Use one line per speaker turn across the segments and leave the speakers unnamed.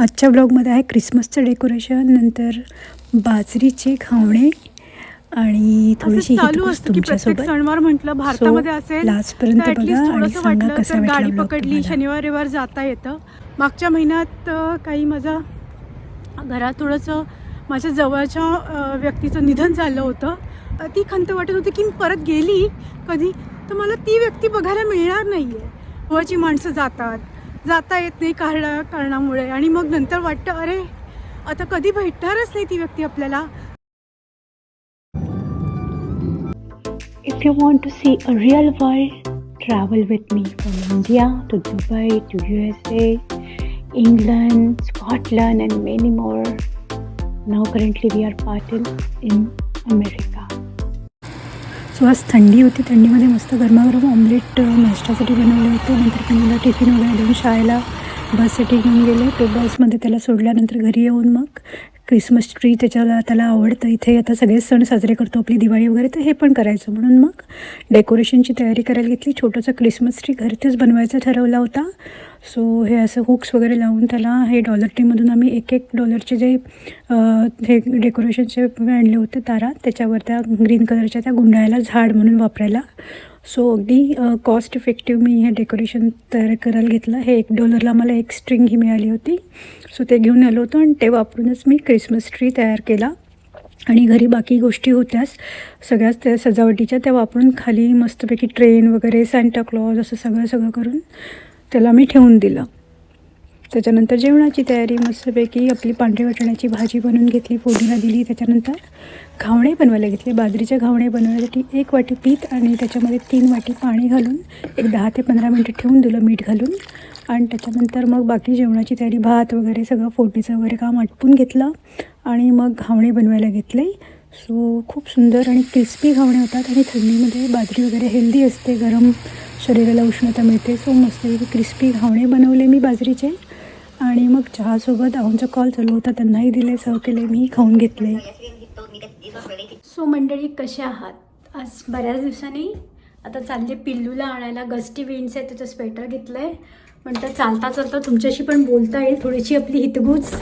आजच्या ब्लॉगमध्ये आहे क्रिसमसचं डेकोरेशन नंतर बाजरीचे खावणे आणि थोडीशी
चालू असतं की प्रत्येक सणवार म्हटलं भारतामध्ये असेल
लास्टपर्यंत बघा आणि सांगा कसा
गाडी पकडली. शनिवार रविवार जाता येतं. मागच्या महिन्यात काही माझा घरात थोडंसं माझ्या जवळच्या व्यक्तीचं निधन झालं होतं. ती खंत वाटत होती की परत गेली कधी? तर मला ती व्यक्ती बघायला मिळणार नाही आहे जवळची माणसं जातात. जाता येत नाही कारण कारणामुळे. आणि मग नंतर वाटतं अरे आता कधी भेटणारच नाही ती व्यक्ती आपल्याला.
If you want to see a real world travel with me from India to Dubai to U S A England Scotland and many more now currently we are part in America
so आज थंडी होती. थंडीमध्ये मस्त गरमागरम omelette नाश्त्यासाठी बनवले होते. नंतर पिल्लूला टिफिन वगैरे देऊन शाळेला बससाठी घेऊन गेले. तो बसमध्ये त्याला सोडल्यानंतर घरी येऊन मग क्रिसमस ट्री त्याच्याला त्याला आवडतं. इथे आता सगळेच सण साजरे करतो. आपली दिवाळी वगैरे तर हे पण करायचं. म्हणून मग डेकोरेशनची तयारी करायला घेतली. छोटंसं क्रिसमस ट्री घरतीच बनवायचा ठरवला होता. सो हे असं हुक्स वगैरे लावून त्याला हे डॉलर ट्रीमधून आम्ही एक एक डॉलरचे जे हे डेकोरेशनचे आणले होते तारा त्याच्यावर त्या ग्रीन कलरच्या त्या गुंडाळ्याला झाड म्हणून वापरायला. सो अगदी कॉस्ट इफेक्टिव्ह मी हे डेकोरेशन तयार करायला घेतलं. हे एक डॉलरला मला एक स्ट्रिंग ही मिळाली होती. सो ते घेऊन आलो होतो आणि ते वापरूनच मी क्रिसमस ट्री तयार केला. आणि घरी बाकी गोष्टी होत्याच. सगळ्याच त्या सजावटीच्या त्या वापरून खाली मस्तपैकी ट्रेन वगैरे सँटाक्लॉज असं सगळं सगळं करून. त्याला मी ठेवून दिलं. त्याच्यानंतर जेवणाची तयारी मस्तपैकी आपली पांढरी वाटण्याची भाजी बनवून घेतली फोडणीला दिली. त्याच्यानंतर घावणे बनवायला घेतले. बाजरीचे घावणे बनवण्यासाठी एक वाटी पीठ आणि त्याच्यामध्ये तीन वाटी पाणी घालून एक दहा ते पंधरा मिनटं ठेवून दिलं मीठ घालून. आणि त्याच्यानंतर मग बाकी जेवणाची तयारी भात वगैरे सगळं फोडणीचं वगैरे काम आटपून घेतलं आणि मग घावणे बनवायला घेतले. सो खूप सुंदर आणि क्रिस्पी घावणे होतात आणि थंडीमध्ये बाजरी वगैरे हेल्दी असते गरम शरीराला उष्णता मिळते. सो मस्त क्रिस्पी घावणे बनवले मी बाजरीचे. आणि मग चहासोबत आमचा कॉल चालू होता. त्यांनाही दिले सर्व केले मी खाऊन घेतले.
सो मंडळी कसे आहात? आज बऱ्याच दिवसांनी आता चालले पिल्लूला आणायला. गस्टी विंड्स आहे त्याचं स्वेटर घेतलं आहे म्हणतात चालता चालता तुमच्याशी पण बोलता येईल. थोडीशी आपली हितगूज.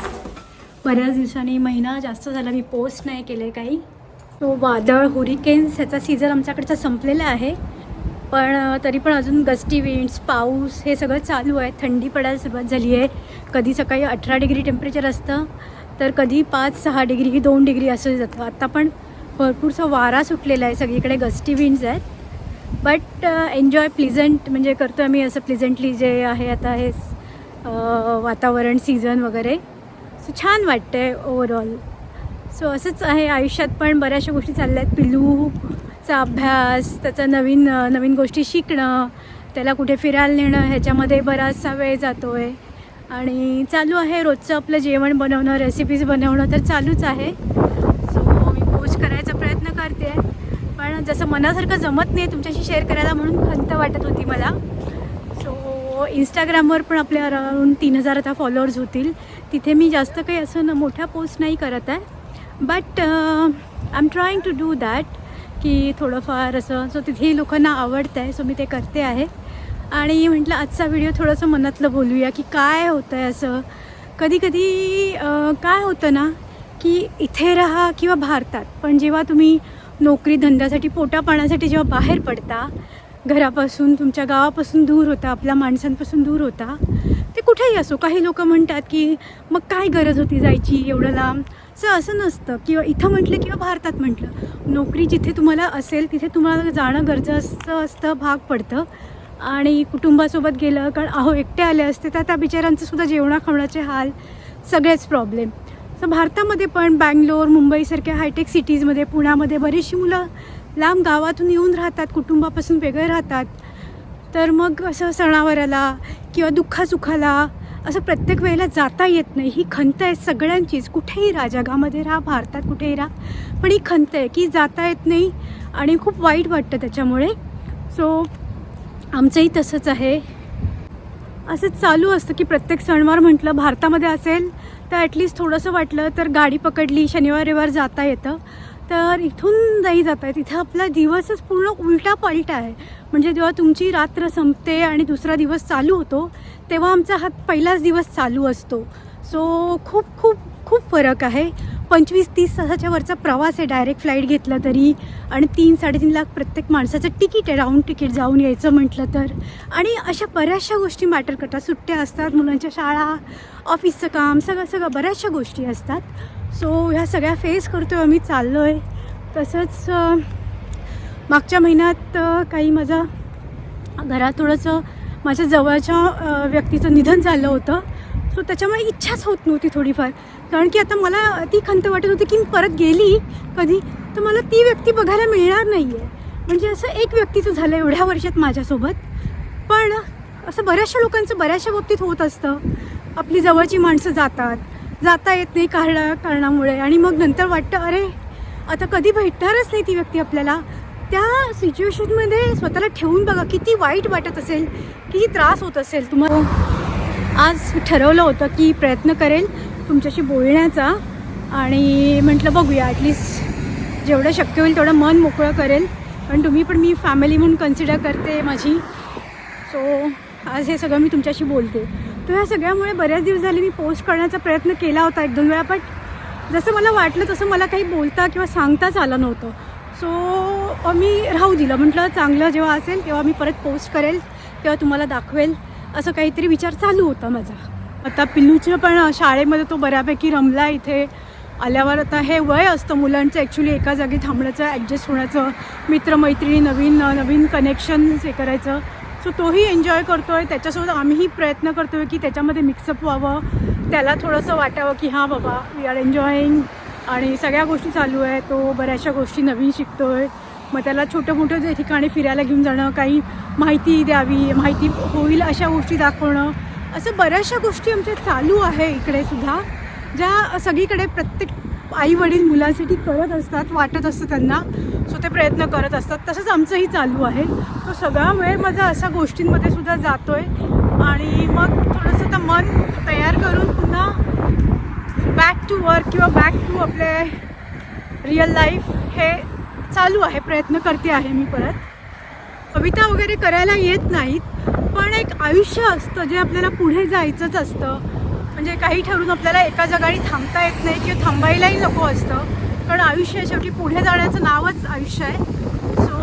बऱ्याच दिवसांनी महिना जास्त झाला मी पोस्ट नाही केले काही. तो वादळ हुरिकेन्स ह्याचा सीझन आमच्याकडचा संपलेला आहे. पण तरी पण अजून गस्टी विंड्स पाऊस हे सगळं चालू आहे. थंडी पडायला सुरुवात झाली आहे. कधी सकाळी अठरा डिग्री टेम्परेचर असतं तर कधी पाच सहा डिग्री दोन डिग्री असं जातं. आत्ता पण भरपूरसा वारा सुटलेला आहे. सगळीकडे गस्टी विंड्स आहेत. बट एन्जॉय प्लिझंट म्हणजे करतो आम्ही असं प्लिझंटली जे आहे आता हे वातावरण सीझन वगैरे. सो छान वाटते ओवरऑल सो असंच आहे आयुष्यात पण बऱ्याचशा गोष्टी चालल्या आहेत. पिलू त्याचा अभ्यास त्याचा नवीन नवीन गोष्टी शिकणं त्याला कुठे फिरायला नेणं ह्याच्यामध्ये बराचसा वेळ जातो आहे आणि चालू आहे रोजचं आपलं जेवण बनवणं रेसिपीज बनवणं तर चालूच आहे. सो मी पोस्ट करायचा प्रयत्न करते. पण जसं मनासारखं जमत नाही तुमच्याशी शेअर करायला म्हणून खंत वाटत होती मला. सो इंस्टाग्रामवर पण आपले अराउंड तीन हजार आता फॉलोअर्स होतील. तिथे मी जास्त काही असं न मोठ्या पोस्ट नाही करत आहे. But I am trying to do that की थोडंफार असं सो तिथेही लोकांना आवडतं आहे सो मी ते करते आहे. आणि म्हटलं आजचा व्हिडिओ थोडंसं मनातलं बोलूया की काय होतं आहे असं. कधी कधी काय होतं ना की इथे राहा किंवा भारतात पण जेव्हा तुम्ही नोकरी धंद्यासाठी पोटापाण्यासाठी जेव्हा बाहेर पडता घरापासून तुमच्या गावापासून दूर होता आपल्या माणसांपासून दूर होता ते कुठेही असो काही लोक म्हणतात की मग काय गरज होती जायची एवढं लांब सर असं नसतं. किंवा इथं म्हटलं किंवा भारतात म्हटलं. नोकरी जिथे तुम्हाला असेल तिथे तुम्हाला जाणं गरजेचं असतं भाग पडतं. आणि कुटुंबासोबत गेलं कारण अहो एकटे आले असते तर त्या बिचारांचंसुद्धा जेवणा खावण्याचे हाल सगळेच प्रॉब्लेम तर भारतामध्ये पण बँगलोर मुंबईसारख्या हायटेक सिटीजमध्ये पुण्यामध्ये बरीचशी मुलं लांब गावातून येऊन राहतात कुटुंबापासून वेगळे राहतात. तर मग असं सणावाराला किंवा दुःखासुखाला असं प्रत्येक वेळेला जाता येत नाही. ही खंत आहे सगळ्यांचीच. कुठेही राहा जगामध्ये राहा भारतात कुठेही राहा. पण ही खंत आहे की जाता येत नाही आणि खूप वाईट वाटतं त्याच्यामुळे. सो आमचंही तसंच आहे. असं चालू असतं की प्रत्येक सणवार म्हटलं भारतामध्ये असेल तर ॲटलिस्ट थोडंसं वाटलं तर गाडी पकडली शनिवार रविवार जाता येतं. तर इथून नाही जाता येत. इथं आपला दिवसच पूर्ण उलटा पलटा आहे. म्हणजे जेव्हा तुमची रात्र संपते आणि दुसरा दिवस चालू होतो तेव्हा आमचा हा पहिलाच दिवस चालू असतो. सो खूप खूप खूप फरक आहे. पंचवीस तीस तासाच्या वरचा प्रवास आहे. डायरेक्ट फ्लाईट घेतला तरी आणि तीन साडेतीन लाख प्रत्येक माणसाचं तिकीट आहे. राऊंड तिकीट जाऊन यायचं म्हटलं तर. आणि अशा बऱ्याचशा गोष्टी मॅटर करतात. सुट्ट्या असतात मुलांच्या शाळा ऑफिसचं काम सगळं सगळं बऱ्याचशा गोष्टी असतात. सो ह्या सगळ्या फेस करतो आहे आम्ही चाललो आहे तसंच मागच्या महिन्यात काही माझा घरात थोडंसं माझ्या जवळच्या व्यक्तीचं निधन झालं होतं. सो त्याच्यामुळे इच्छाच होत नव्हती थोडीफार. कारण की आता मला ती खंत वाटत होती की मी परत गेली कधी. तर मला ती व्यक्ती बघायला मिळणार नाही आहे म्हणजे असं एक व्यक्तीचं झालं एवढ्या वर्षात माझ्यासोबत. पण असं बऱ्याचशा लोकांचं बऱ्याचशा बाबतीत होत असतं. आपली जवळची माणसं जातात. जाता येत नाही कारणा कारणामुळे. आणि मग नंतर वाटतं अरे आता कधी भेटणारच नाही ती व्यक्ती आपल्याला. त्या सिच्युएशनमध्ये स्वतःला ठेवून बघा किती वाईट वाटत असेल किती त्रास होत असेल. तुम्हाला आज ठरवलं होतं की प्रयत्न करेल तुमच्याशी बोलण्याचा आणि म्हटलं बघूया ॲटलिस्ट जेवढं शक्य होईल तेवढं मन मोकळं करेल. पण तुम्ही पण मी फॅमिली म्हणून कन्सिडर करते माझी. सो आज हे सगळं मी तुमच्याशी बोलते. तर ह्या सगळ्यामुळे बऱ्याच दिवस झाले मी पोस्ट करण्याचा प्रयत्न केला होता एक दोन वेळा बट जसं मला वाटलं तसं मला काही बोलता किंवा सांगताच आलं नव्हतं. सो मी राहू दिलं. म्हटलं चांगलं जेव्हा असेल तेव्हा मी परत पोस्ट करेल तेव्हा तुम्हाला दाखवेल. असं काहीतरी विचार चालू होता माझा. आता पिल्लूच्या पण शाळेमध्ये तो बऱ्यापैकी रमला इथे. आल्यावर आता हे वय असतं मुलांचं. ॲक्च्युली एका जागी थांबण्याचं ॲडजस्ट होण्याचं मित्रमैत्रिणी नवीन नवीन कनेक्शन हे करायचं. सो तोही एन्जॉय करतो आहे त्याच्यासोबत आम्हीही प्रयत्न करतो आहे की त्याच्यामध्ये मिक्सअप व्हावं. त्याला थोडंसं वाटावं की हां बाबा वी आर एन्जॉईंग आणि सगळ्या गोष्टी चालू आहे तो बऱ्याचशा गोष्टी नवीन शिकतो आहे मग त्याला छोटं मोठं जे ठिकाणी फिरायला घेऊन जाणं काही माहिती द्यावी माहिती होईल अशा गोष्टी दाखवणं असं बऱ्याचशा गोष्टी आमच्या चालू आहे इकडे सुद्धा ज्या सगळीकडे प्रत्येक आई वडील मुलांसाठी करत असतात वाटत असतं त्यांना. सो ते प्रयत्न करत असतात. तसंच आमचंही चालू आहे. तो सगळा वेळ माझा अशा गोष्टींमध्ये सुद्धा जातो आहे आणि मग थोडंसं तर मन तयार करून पुन्हा बॅक टू वर्क किंवा बॅक टू आपले रिअल लाईफ हे चालू आहे प्रयत्न करते आहे मी परत. कविता वगैरे करायला येत नाहीत पण एक आयुष्य असतं जे आपल्याला पुढे जायचंच असतं. म्हणजे काही ठरून आपल्याला एका जगाने थांबता येत नाही किंवा थांबायलाही नको असतं. कारण आयुष्य शेवटी पुढे जाण्याचं नावच आयुष्य आहे. सो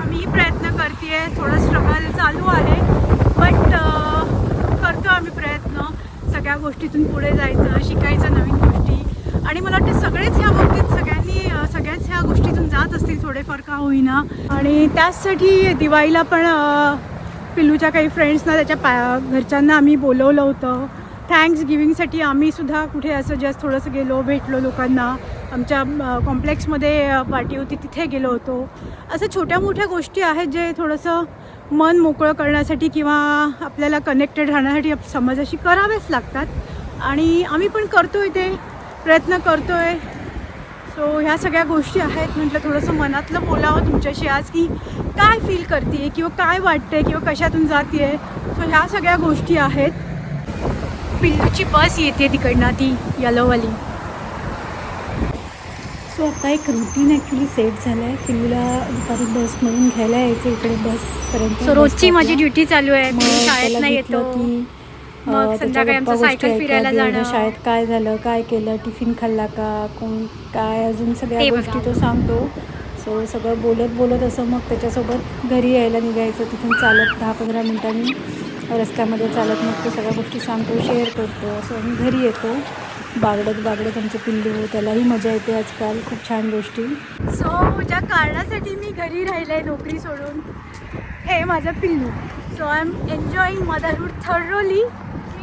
आम्ही प्रयत्न करते आहे थोडं स्ट्रगल चालू आहे. बट करतो आम्ही प्रयत्न. सगळ्या गोष्टीतून पुढे जायचं शिकायचं नवीन गोष्टी. आणि मला वाटतं सगळेच ह्या बाबतीत सगळ्यांनी सगळ्याच ह्या गोष्टीतून जात असतील थोडेफार का होईना. आणि त्याचसाठी दिवाळीला पण पिल्लूच्या काही फ्रेंड्सना त्याच्या पा घरच्यांना आम्ही बोलवलं होतं. थँक्स गिविंगसाठी आम्ही सुद्धा कुठे असं जस्ट थोडंसं गेलो भेटलो लोकांना. आमच्या कॉम्प्लेक्समध्ये पार्टी होती तिथे गेलो होतो. असं छोट्या मोठ्या गोष्टी आहेत जे थोडंसं मन मोकळं करण्यासाठी किंवा आपल्याला कनेक्टेड राहण्यासाठी समाजाशी करावेच लागतात. आणि आम्ही पण करतो आहे ते प्रयत्न करतो आहे सो ह्या सगळ्या गोष्टी आहेत. म्हटलं थोडंसं मनातलं बोलावं तुमच्याशी आज की काय फील करते किंवा काय वाटते किंवा कशातून जाते सो ह्या सगळ्या गोष्टी आहेत. पिल्लूची बस येते तिकडनं ती येलोवाली
सो आता एक रुटीन ॲक्च्युली सेट झालं आहे पिल्लूला दुपारी बसमधून घ्यायला यायचं इकडे बसपर्यंत
सो रोजची
बस
माझी. ड्युटी चालू आहे.
मग
मी शाळेत नाही येतो.
की,
संध्याकाळी आमचं सायकल फिरायला जाणं.
शाळेत काय झालं काय केलं टिफिन खाल्ला का कोण काय अजून सगळ्या. गोष्टी तो सांगतो. सो सगळं बोलत बोलत असं मग त्याच्यासोबत घरी यायला निघायचं. तिथून चालत दहा पंधरा मिनिटांनी रस्त्यामध्ये चालत मग तो सगळ्या गोष्टी सांगतो शेअर करतो. असं आम्ही घरी येतो. बागडत बागडत आमचं पिल्लू त्यालाही मजा येते आजकाल. खूप छान गोष्टी.
सो ज्या कारणासाठी मी घरी राहिले नोकरी सोडून हे माझं पिल्लू. So I am enjoying motherhood thoroughly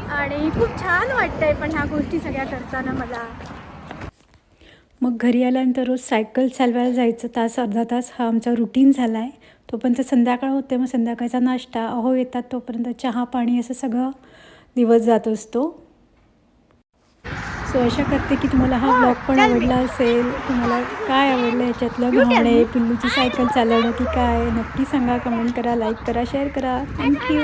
आणि खूप छान वाटतंय पण ह्या गोष्टी सगळ्या करताना मला.
मग घरी आल्यानंतर रोज सायकल चालवायला जायचं. तास अर्धा तास हा आमचा रुटीन झाला आहे तोपर्यंत संध्याकाळ होते मग संध्याकाळचा नाश्ता अहो येतात तोपर्यंत चहा पाणी असं सगळं दिवस जात असतो. सो अशा करते की तुम्हाला हा ब्लॉग पण आवडला असेल. तुम्हाला काय आवडलं याच्यातलं? भावणे पिल्लूची सायकल चालवणं की काय? नक्की सांगा कमेंट करा लाईक करा शेअर करा. थँक्यू